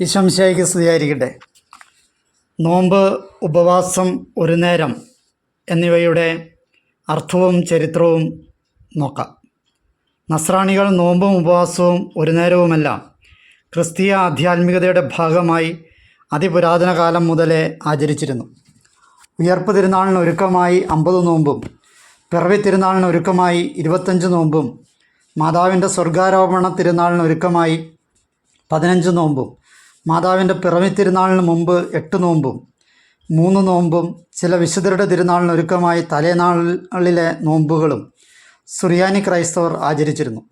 വിശംശയ്ക്ക് സ്തുതിയായിരിക്കട്ടെ. നോമ്പ് ഉപവാസം ഒരു നേരം എന്നിവയുടെ അർത്ഥവും ചരിത്രവും നോക്കാം. നസ്രാണികൾ നോമ്പും ഉപവാസവും ഒരു നേരവുമല്ല. ക്രിസ്തീയ ആധ്യാത്മികതയുടെ ഭാഗമായി അതിപുരാതന കാലം മുതലേ ആചരിച്ചിരുന്നു. ഉയർപ്പ് തിരുനാളിന് ഒരുക്കമായി അമ്പത് നോമ്പും പിറവി തിരുനാളിന് ഒരുക്കമായി ഇരുപത്തഞ്ച് നോമ്പും മാതാവിന്റെ സ്വർഗാരോപണ തിരുനാളിന് ഒരുക്കമായി പതിനഞ്ച് നോമ്പും മാതാവിന്റെ പിറവി തിരുനാളിന് മുമ്പ് എട്ട് നോമ്പും മൂന്ന് നോമ്പും ചില വിശുദ്ധരുടെ തിരുനാളിന് ഒരുക്കമായി തലേനാളിലെ നോമ്പുകളും സുറിയാനി ക്രൈസ്തവർ ആചരിച്ചിരുന്നു.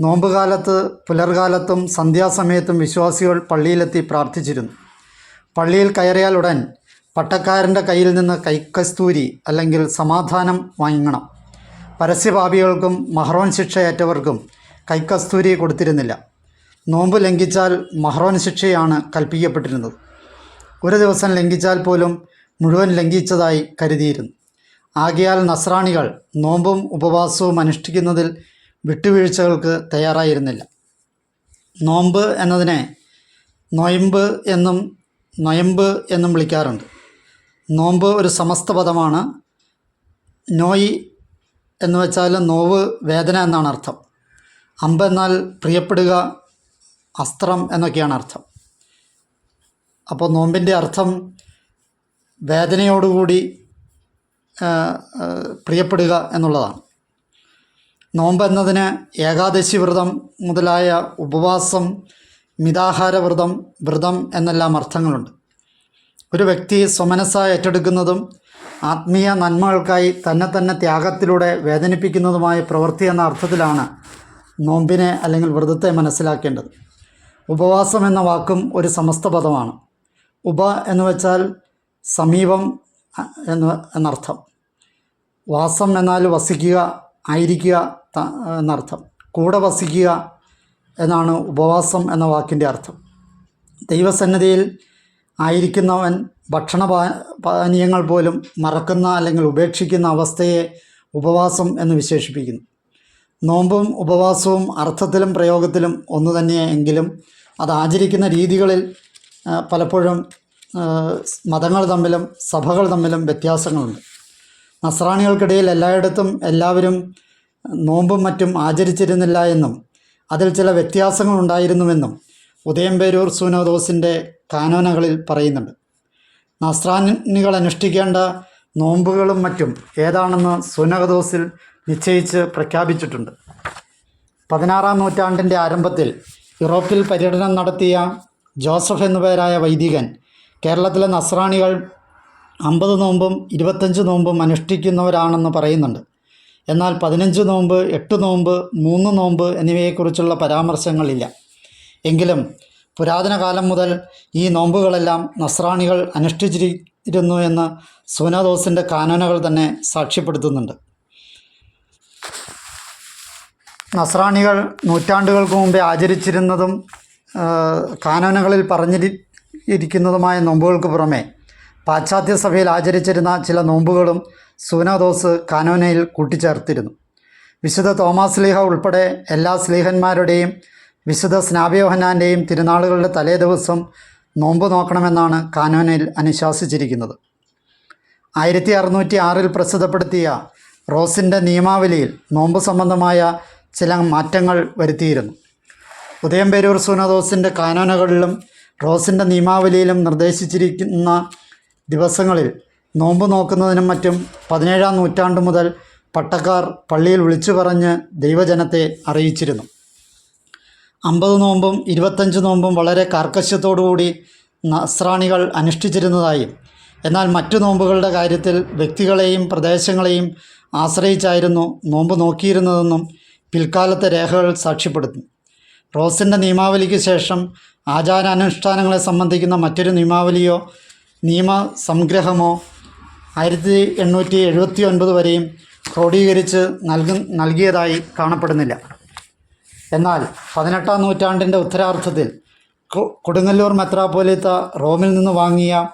നോമ്പുകാലത്ത് പുലർകാലത്തും സന്ധ്യാസമയത്തും വിശ്വാസികൾ പള്ളിയിലെത്തി പ്രാർത്ഥിച്ചിരുന്നു. പള്ളിയിൽ കയറിയാൽ ഉടൻ പട്ടക്കാരന്റെ കയ്യിൽ നിന്ന് കൈക്കസ്തൂരി അല്ലെങ്കിൽ സമാധാനം വാങ്ങണം പരസ്യപാപികൾക്കും മഹ്റോൻ ശിക്ഷയേറ്റവർക്കും കൈക്കസ്തൂരി കൊടുത്തിരുന്നില്ല. നോമ്പ് ലംഘിച്ചാൽ മഹ്റോൻ ശിക്ഷയാണ് കൽപ്പിക്കപ്പെട്ടിരുന്നത്. ഒരു ദിവസം ലംഘിച്ചാൽ പോലും മുഴുവൻ ലംഘിച്ചതായി കരുതിയിരുന്നു. ആകയാൽ നസ്രാണികൾ നോമ്പും ഉപവാസവും അനുഷ്ഠിക്കുന്നതിൽ വിട്ടുവീഴ്ചകൾക്ക് തയ്യാറായിരുന്നില്ല. നോമ്പ് എന്നതിനെ നൊയമ്പ് എന്നും നൊയമ്പ് എന്നും വിളിക്കാറുണ്ട്. നോമ്പ് ഒരു സമസ്ത പദമാണ്. നോയി എന്ന് വെച്ചാൽ നോവ് വേദന എന്നാണ് അർത്ഥം. അമ്പ് എന്നാൽ പ്രിയപ്പെടുക അസ്ത്രം എന്നൊക്കെയാണ് അർത്ഥം. അപ്പോൾ നോമ്പിന്റെ അർത്ഥം വേദനയോടുകൂടി പ്രിയപ്പെടുക എന്നുള്ളതാണ്. നോമ്പ് എന്നതിന് ഏകാദശി വ്രതം മുതലായ ഉപവാസം മിതാഹാര വ്രതം വ്രതം എന്നെല്ലാം അർത്ഥങ്ങളുണ്ട്. ഒരു വ്യക്തി സ്വമനസ്സ ഏറ്റെടുക്കുന്നതും ആത്മീയ നന്മകൾക്കായി തന്നെ തന്നെ ത്യാഗത്തിലൂടെ വേദനിപ്പിക്കുന്നതുമായ പ്രവൃത്തി എന്ന അർത്ഥത്തിലാണ് നോമ്പിനെ അല്ലെങ്കിൽ വ്രതത്തെ മനസ്സിലാക്കേണ്ടത്. ഉപവാസം എന്ന വാക്കും ഒരു സമസ്ത പദമാണ്. ഉപ എന്ന് വെച്ചാൽ സമീപം എന്ന് എന്നർത്ഥം. വാസം എന്നാൽ വസിക്കുക ആയിരിക്കുക എന്നർത്ഥം. കൂടെ വസിക്കുക എന്നാണ് ഉപവാസം എന്ന വാക്കിന്റെ അർത്ഥം. ദൈവസന്നിധിയിൽ ആയിരിക്കുന്നവൻ ഭക്ഷണ പാനീയങ്ങൾ പോലും മറക്കുന്ന അല്ലെങ്കിൽ ഉപേക്ഷിക്കുന്ന അവസ്ഥയെ ഉപവാസം എന്ന് വിശേഷിപ്പിക്കുന്നു. നോമ്പും ഉപവാസവും അർത്ഥത്തിലും പ്രയോഗത്തിലും ഒന്ന് തന്നെയെങ്കിലും അത് ആചരിക്കുന്ന രീതികളിൽ പലപ്പോഴും മതങ്ങൾ തമ്മിലും സഭകൾ തമ്മിലും വ്യത്യാസങ്ങളുണ്ട്. നസ്രാണികൾക്കിടയിൽ എല്ലായിടത്തും എല്ലാവരും നോമ്പും മറ്റും ആചരിച്ചിരുന്നില്ല എന്നും അതിൽ ചില വ്യത്യാസങ്ങൾ ഉണ്ടായിരുന്നുവെന്നും ഉദയംപേരൂർ സൂനോദോസിന്റെ കാനോനകളിൽ പറയുന്നുണ്ട്. നസ്രാനികൾ അനുഷ്ഠിക്കേണ്ട നോമ്പുകളും മറ്റും ഏതാണെന്ന് സുനകദോസിൽ നിശ്ചയിച്ച് പ്രഖ്യാപിച്ചിട്ടുണ്ട്. പതിനാറാം നൂറ്റാണ്ടിന്റെ ആരംഭത്തിൽ യൂറോപ്പിൽ പര്യടനം നടത്തിയ ജോസഫ് എന്നുപേരായ വൈദികൻ കേരളത്തിലെ നസ്രാണികൾ അമ്പത് നോമ്പും ഇരുപത്തഞ്ച് നോമ്പും അനുഷ്ഠിക്കുന്നവരാണെന്ന് പറയുന്നുണ്ട്. എന്നാൽ പതിനഞ്ച് നോമ്പ് എട്ട് നോമ്പ് മൂന്ന് നോമ്പ് എന്നിവയെക്കുറിച്ചുള്ള പരാമർശങ്ങളില്ല. എങ്കിലും പുരാതന കാലം മുതൽ ഈ നോമ്പുകളെല്ലാം നസ്രാണികൾ അനുഷ്ഠിച്ചിരുന്നു എന്ന് സോനാദോസിന്റെ കാനോനകൾ തന്നെ സാക്ഷ്യപ്പെടുത്തുന്നുണ്ട്. നസ്രാണികൾ നൂറ്റാണ്ടുകൾക്ക് മുമ്പേ ആചരിച്ചിരുന്നതും കാനോനുകളിൽ പറഞ്ഞിരിക്കുന്നതുമായ നോമ്പുകൾക്ക് പുറമെ പാശ്ചാത്യ സഭയിൽ ആചരിച്ചിരുന്ന ചില നോമ്പുകളും സൂനദോസ് കാനോനയിൽ കൂട്ടിച്ചേർത്തിരുന്നു. വിശുദ്ധ തോമാസ് ലീഹ ഉൾപ്പെടെ എല്ലാ സ്ലീഹന്മാരുടെയും വിശുദ്ധ സ്നാപയോഹനാന്റെയും തിരുനാളുകളുടെ തലേ ദിവസം നോമ്പ് നോക്കണമെന്നാണ് കാനോനയിൽ അനുശാസിച്ചിരിക്കുന്നത്. ആയിരത്തി അറുന്നൂറ്റി ആറിൽ പ്രസിദ്ധപ്പെടുത്തിയ റോസിന്റെ നിയമാവലിയിൽ നോമ്പ് സംബന്ധമായ ചില മാറ്റങ്ങൾ വരുത്തിയിരുന്നു. ഉദയംപേരൂർ സുനദോസിന്റെ കാനോനകളിലും റോസിന്റെ നിയമാവലിയിലും നിർദ്ദേശിച്ചിരിക്കുന്ന ദിവസങ്ങളിൽ നോമ്പ് നോക്കുന്നതിനും മറ്റും പതിനേഴാം നൂറ്റാണ്ടു മുതൽ പട്ടക്കാർ പള്ളിയിൽ വിളിച്ചു പറഞ്ഞ് ദൈവജനത്തെ അറിയിച്ചിരുന്നു. അമ്പത് നോമ്പും ഇരുപത്തഞ്ച് നോമ്പും വളരെ കാർക്കശ്യത്തോടുകൂടി നസ്രാണികൾ അനുഷ്ഠിച്ചിരുന്നതായും എന്നാൽ മറ്റു നോമ്പുകളുടെ കാര്യത്തിൽ വ്യക്തികളെയും പ്രദേശങ്ങളെയും ആശ്രയിച്ചായിരുന്നു നോമ്പ് നോക്കിയിരുന്നതെന്നും പിൽക്കാലത്തെ രേഖകൾ സാക്ഷ്യപ്പെടുത്തി റോസിന്റെ നിയമാവലിക്ക് ശേഷം ആചാരാനുഷ്ഠാനങ്ങളെ സംബന്ധിക്കുന്ന മറ്റൊരു നിയമാവലിയോ നിയമ സംഗ്രഹമോ ആയിരത്തി എണ്ണൂറ്റി എഴുപത്തി ഒൻപത് വരെയും ക്രോഡീകരിച്ച് നൽകു നൽകിയതായി കാണപ്പെടുന്നില്ല. എന്നാൽ പതിനെട്ടാം നൂറ്റാണ്ടിന്റെ ഉത്തരാർത്ഥത്തിൽ കൊടുങ്ങല്ലൂർ മെത്രാപ്പോലിത്ത റോമിൽ നിന്ന് വാങ്ങിയ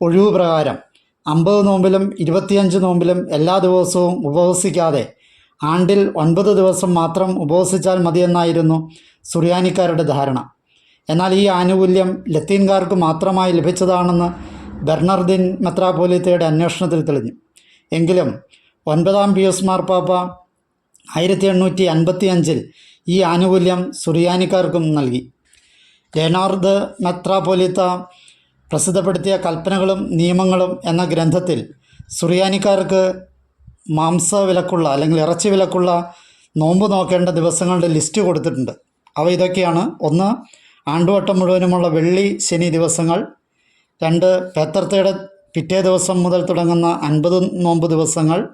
ഒഴിവ് പ്രകാരം അമ്പത് നോമ്പിലും ഇരുപത്തിയഞ്ച് നോമ്പിലും എല്ലാ ദിവസവും ഉപവസിക്കാതെ ആണ്ടിൽ ഒൻപത് ദിവസം മാത്രം ഉപവസിച്ചാൽ മതിയെന്നായിരുന്നു സുറിയാനിക്കാരുടെ ധാരണ. എന്നാൽ ഈ ആനുകൂല്യം ലത്തീൻകാർക്ക് മാത്രമായി ലഭിച്ചതാണെന്ന് ബെർണർദിൻ മെത്രാപോലിത്തയുടെ അന്വേഷണത്തിൽ തെളിഞ്ഞു. എങ്കിലും ഒൻപതാം പിയൂസ് മാർപ്പാപ്പ ആയിരത്തി എണ്ണൂറ്റി അൻപത്തി അഞ്ചിൽ ഈ ആനുകൂല്യം സുറിയാനിക്കാർക്കും നൽകി. ലേനാർഡ് മെത്രാപോലിത്ത പ്രസിദ്ധപ്പെടുത്തിയ കൽപ്പനകളും നിയമങ്ങളും എന്ന ഗ്രന്ഥത്തിൽ സുറിയാനിക്കാർക്ക് മാംസവിലക്കുള്ള അല്ലെങ്കിൽ ഇറച്ചി വിലക്കുള്ള നോമ്പ് നോക്കേണ്ട ദിവസങ്ങളുടെ ലിസ്റ്റ് കൊടുത്തിട്ടുണ്ട്. അവ ഇതൊക്കെയാണ്. ഒന്ന് ആണ്ടുവട്ടം മുഴുവനുമുള്ള വെള്ളി ശനി ദിവസങ്ങൾ. രണ്ട് പേത്തർത്തയുടെ പിറ്റേ ദിവസം മുതൽ തുടങ്ങുന്ന അൻപത് നോമ്പ് ദിവസങ്ങൾ.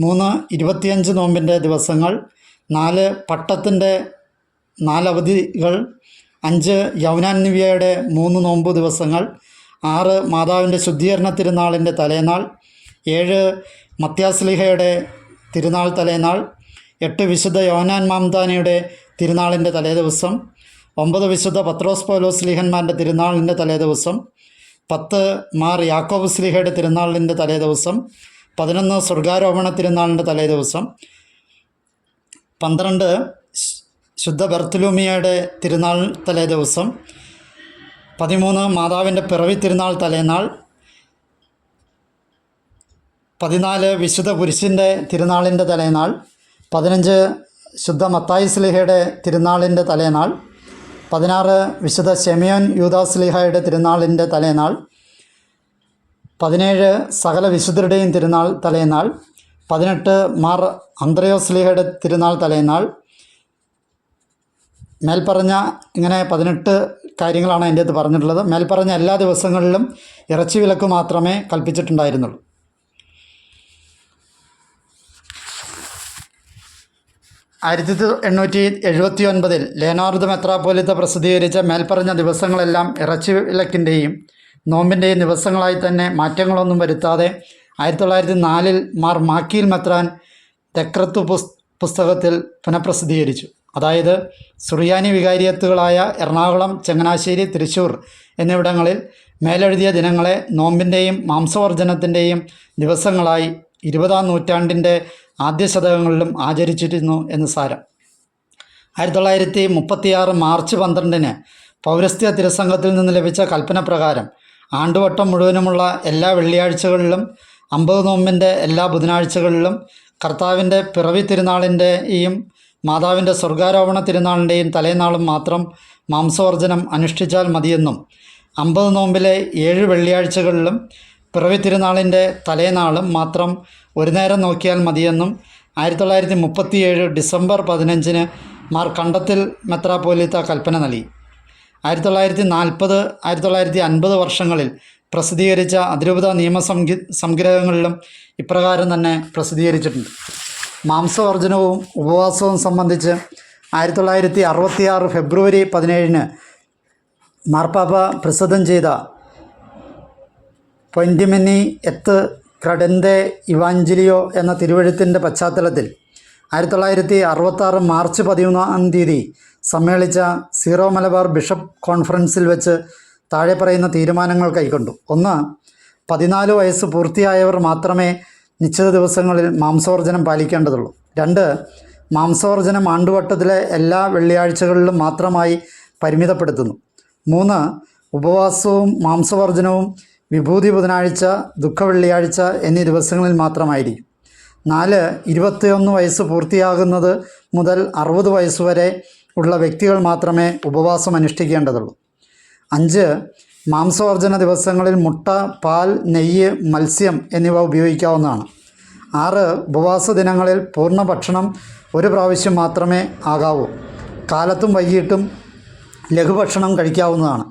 മൂന്ന് ഇരുപത്തിയഞ്ച് നോമ്പിന്റെ ദിവസങ്ങൾ. നാല് പട്ടത്തിന്റെ നാലവധികൾ. അഞ്ച് യൗനാന്വിയയുടെ മൂന്ന് നോമ്പ് ദിവസങ്ങൾ. ആറ് മാതാവിന്റെ ശുദ്ധീകരണ തിരുനാളിന്റെ തലേനാൾ ഏഴ് മത്യാസ്ലിഹയുടെ തിരുനാൾ തലേനാൾ എട്ട് വിശുദ്ധ യോനാൻ മാംദാനിയുടെ തിരുനാളിന്റെ തലേദിവസം ഒമ്പത് വിശുദ്ധ പത്രോസ് പൗലോസ് ലീഹന്മാരുടെ തിരുനാളിന്റെ തലേദിവസം പത്ത് മാർ യാക്കോബ് സ്ലിഹയുടെ തിരുനാളിന്റെ തലേദിവസം പതിനൊന്ന് സ്വർഗാരോപണ തിരുനാളിന്റെ തലേദിവസം പന്ത്രണ്ട് ശുദ്ധ ബർത്തുലൂമിയയുടെ തിരുനാൾ തലേദിവസം പതിമൂന്ന് മാതാവിന്റെ പിറവി തിരുനാൾ തലേനാൾ പതിനാല് വിശുദ്ധ കുരിശിന്റെ തിരുനാളിന്റെ തലേനാൾ പതിനഞ്ച് ശുദ്ധ മത്തായി സ്ലിഹയുടെ തിരുനാളിന്റെ തലേനാൾ പതിനാറ് വിശുദ്ധ ഷെമിയോൻ യൂദാസ്ലിഹയുടെ തിരുനാളിന്റെ തലേനാൾ പതിനേഴ് സകല വിശുദ്ധരുടെയും തിരുനാൾ തലേനാൾ പതിനെട്ട് മാർ അന്ത്രയോസ്ലിഹയുടെ തിരുനാൾ തലേനാൾ. മേൽപ്പറഞ്ഞ ഇങ്ങനെ പതിനെട്ട് കാര്യങ്ങളാണ് അതിന്റെ അത് പറഞ്ഞിട്ടുള്ളത്. മേൽപ്പറഞ്ഞ എല്ലാ ദിവസങ്ങളിലും ഇറച്ചി വിലക്ക് മാത്രമേ കൽപ്പിച്ചിട്ടുണ്ടായിരുന്നുള്ളൂ. ആയിരത്തി എണ്ണൂറ്റി എഴുപത്തി ഒൻപതിൽ ലേനാർഡ് മെത്രാപ്പോലിത്ത പ്രസിദ്ധീകരിച്ച മേൽപ്പറഞ്ഞ ദിവസങ്ങളെല്ലാം ഇറച്ചി വിലക്കിന്റെയും നോമ്പിന്റെയും ദിവസങ്ങളായി തന്നെ മാറ്റങ്ങളൊന്നും വരുത്താതെ ആയിരത്തി തൊള്ളായിരത്തി നാലിൽ മാർ മാക്കീൽ മെത്രാൻ തെക്രത്തു പുസ് പുസ്തകത്തിൽ പുനഃപ്രസിദ്ധീകരിച്ചു. അതായത് സുറിയാനി വികാരിയത്തുകളായ എറണാകുളം ചങ്ങനാശ്ശേരി തൃശ്ശൂർ എന്നിവിടങ്ങളിൽ മേലെഴുതിയ ദിനങ്ങളെ നോമ്പിന്റെയും മാംസവർജനത്തിന്റെയും ദിവസങ്ങളായി ഇരുപതാം നൂറ്റാണ്ടിന്റെ ആദ്യ ശതകങ്ങളിലും ആചരിച്ചിരുന്നു എന്ന് സാരം. ആയിരത്തി തൊള്ളായിരത്തി മുപ്പത്തിയാറ് മാർച്ച് പന്ത്രണ്ടിന് പൗരസ്ത്യ തിരുസംഘത്തിൽ നിന്ന് ലഭിച്ച കൽപ്പന പ്രകാരം ആണ്ടുവട്ടം മുഴുവനുമുള്ള എല്ലാ വെള്ളിയാഴ്ചകളിലും അമ്പത് നോമ്പിന്റെ എല്ലാ ബുധനാഴ്ചകളിലും കർത്താവിന്റെ പിറവി തിരുനാളിന്റെയും മാതാവിന്റെ സ്വർഗാരോപണ തിരുനാളിന്റെയും തലേനാളും മാത്രം മാംസവർജനം അനുഷ്ഠിച്ചാൽ മതിയെന്നും അമ്പത് നോമ്പിലെ ഏഴ് വെള്ളിയാഴ്ചകളിലും പിറവി തിരുനാളിന്റെ തലേനാളും മാത്രം ഒരു നേരം നോക്കിയാൽ മതിയെന്നും ആയിരത്തി തൊള്ളായിരത്തി മുപ്പത്തിയേഴ് ഡിസംബർ പതിനഞ്ചിന് മാർ കണ്ടത്തിൽ മെത്രാപ്പോലിത്ത കൽപ്പന നൽകി. ആയിരത്തി തൊള്ളായിരത്തി നാൽപ്പത് ആയിരത്തി തൊള്ളായിരത്തി അൻപത് വർഷങ്ങളിൽ പ്രസിദ്ധീകരിച്ച അതിരൂപത നിയമസംഗി സംഗ്രഹങ്ങളിലും ഇപ്രകാരം തന്നെ പ്രസിദ്ധീകരിച്ചിട്ടുണ്ട്. മാംസവർജനവും ഉപവാസവും സംബന്ധിച്ച് ആയിരത്തി തൊള്ളായിരത്തി അറുപത്തിയാറ് ഫെബ്രുവരി പതിനേഴിന് മാർപ്പാപ്പ പ്രസിദ്ധം ചെയ്ത പൊന്റിമിനി എത്ത് ക്രഡന്റെ ഇവാഞ്ചലിയോ എന്ന തിരുവഴുത്തിന്റെ പശ്ചാത്തലത്തിൽ ആയിരത്തി തൊള്ളായിരത്തി അറുപത്താറ് മാർച്ച് പതിമൂന്നാം തീയതി സമ്മേളിച്ച സീറോ മലബാർ ബിഷപ്പ് കോൺഫറൻസിൽ വെച്ച് താഴെ പറയുന്ന തീരുമാനങ്ങൾ കൈക്കൊണ്ടു. ഒന്ന് പതിനാല് വയസ്സ് പൂർത്തിയായവർ മാത്രമേ നിശ്ചിത ദിവസങ്ങളിൽ മാംസോർജനം പാലിക്കേണ്ടതുള്ളൂ. രണ്ട് മാംസോർജനം ആണ്ടുവട്ടത്തിലെ എല്ലാ വെള്ളിയാഴ്ചകളിലും മാത്രമായി പരിമിതപ്പെടുത്തുന്നു. മൂന്ന് ഉപവാസവും മാംസവർജനവും വിഭൂതി ബുധനാഴ്ച ദുഃഖ വെള്ളിയാഴ്ച എന്നീ ദിവസങ്ങളിൽ മാത്രമായിരിക്കും. നാല് ഇരുപത്തിയൊന്ന് വയസ്സ് പൂർത്തിയാകുന്നത് മുതൽ അറുപത് വയസ്സ് വരെ ഉള്ള വ്യക്തികൾ മാത്രമേ ഉപവാസം അനുഷ്ഠിക്കേണ്ടതുള്ളൂ. അഞ്ച് മാംസവർജന ദിവസങ്ങളിൽ മുട്ട പാൽ നെയ്യ് മത്സ്യം എന്നിവ ഉപയോഗിക്കാവുന്നതാണ്. ആറ് ഉപവാസ ദിനങ്ങളിൽ പൂർണ ഭക്ഷണം ഒരു പ്രാവശ്യം മാത്രമേ ആകാവൂ. കാലത്തും വൈകിട്ടും ലഘുഭക്ഷണം കഴിക്കാവുന്നതാണ്.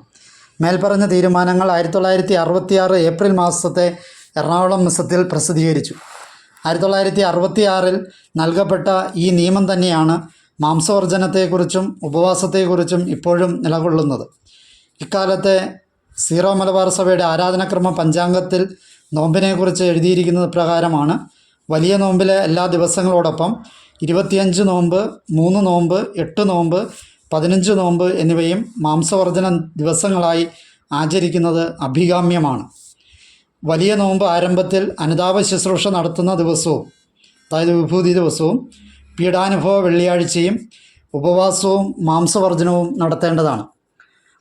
മേൽപ്പറഞ്ഞ തീരുമാനങ്ങൾ ആയിരത്തി തൊള്ളായിരത്തി അറുപത്തിയാറ് ഏപ്രിൽ മാസത്തെ എറണാകുളം മിസത്തിൽ പ്രസിദ്ധീകരിച്ചു. ആയിരത്തി തൊള്ളായിരത്തി അറുപത്തിയാറിൽ നൽകപ്പെട്ട ഈ നിയമം തന്നെയാണ് മാംസവർജനത്തെക്കുറിച്ചും ഉപവാസത്തെക്കുറിച്ചും ഇപ്പോഴും നിലകൊള്ളുന്നത്. ഇക്കാലത്തെ സീറോ മലബാർ സഭയുടെ ആരാധനക്രമ പഞ്ചാംഗത്തിൽ നോമ്പിനെക്കുറിച്ച് എഴുതിയിരിക്കുന്നത് പ്രകാരമാണ് വലിയ നോമ്പിലെ എല്ലാ ദിവസങ്ങളോടൊപ്പം ഇരുപത്തിയഞ്ച് നോമ്പ് മൂന്ന് നോമ്പ് എട്ട് നോമ്പ് പതിനഞ്ച് നോമ്പ് എന്നിവയും മാംസവർജന ദിവസങ്ങളായി ആചരിക്കുന്നത് അഭികാമ്യമാണ്. വലിയ നോമ്പ് ആരംഭത്തിൽ അനുതാപ ശുശ്രൂഷ നടത്തുന്ന ദിവസവും അതായത് വിഭൂതി ദിവസവും പീഡാനുഭവ വെള്ളിയാഴ്ചയും ഉപവാസവും മാംസവർജനവും നടത്തേണ്ടതാണ്.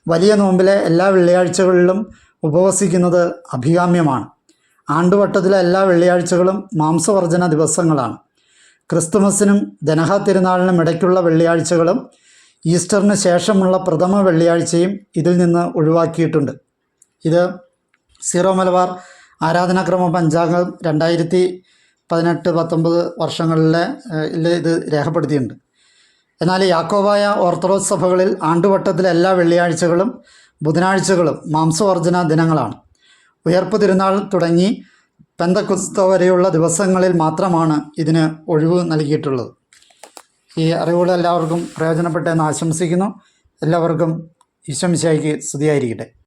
വലിയ നോമ്പിലെ എല്ലാ വെള്ളിയാഴ്ചകളിലും ഉപവസിക്കുന്നത് അഭികാമ്യമാണ്. ആണ്ടുവട്ടത്തിലെ എല്ലാ വെള്ളിയാഴ്ചകളും മാംസവർജന ദിവസങ്ങളാണ്. ക്രിസ്തുമസിനും ദനഹ തിരുനാളിനും ഇടയ്ക്കുള്ള വെള്ളിയാഴ്ചകളും ഈസ്റ്ററിന് ശേഷമുള്ള പ്രഥമ വെള്ളിയാഴ്ചയും ഇതിൽ നിന്ന് ഒഴിവാക്കിയിട്ടുണ്ട്. ഇത് സീറോ മലബാർ ആരാധനാക്രമ പഞ്ചാംഗം രണ്ടായിരത്തി പതിനെട്ട് പത്തൊമ്പത് വർഷങ്ങളിലെ ഇത് രേഖപ്പെടുത്തിയിട്ടുണ്ട്. എന്നാൽ യാക്കോബായ ഓർത്തഡോക്സ് സഭകളിൽ ആണ്ടുവട്ടത്തിലെ എല്ലാ വെള്ളിയാഴ്ചകളും ബുധനാഴ്ചകളും മാംസവർജന ദിനങ്ങളാണ്. ഉയർപ്പ് തിരുനാൾ തുടങ്ങി പെന്തക്കുസ്ത വരെയുള്ള ദിവസങ്ങളിൽ മാത്രമാണ് ഇതിന് ഒഴിവ് നൽകിയിട്ടുള്ളത്. ഈ അറിവുകൾ എല്ലാവർക്കും പ്രയോജനപ്പെട്ടെന്ന് ആശംസിക്കുന്നു. എല്ലാവർക്കും ഈശ്വംശായിക്ക് സ്തുതിയായിരിക്കട്ടെ.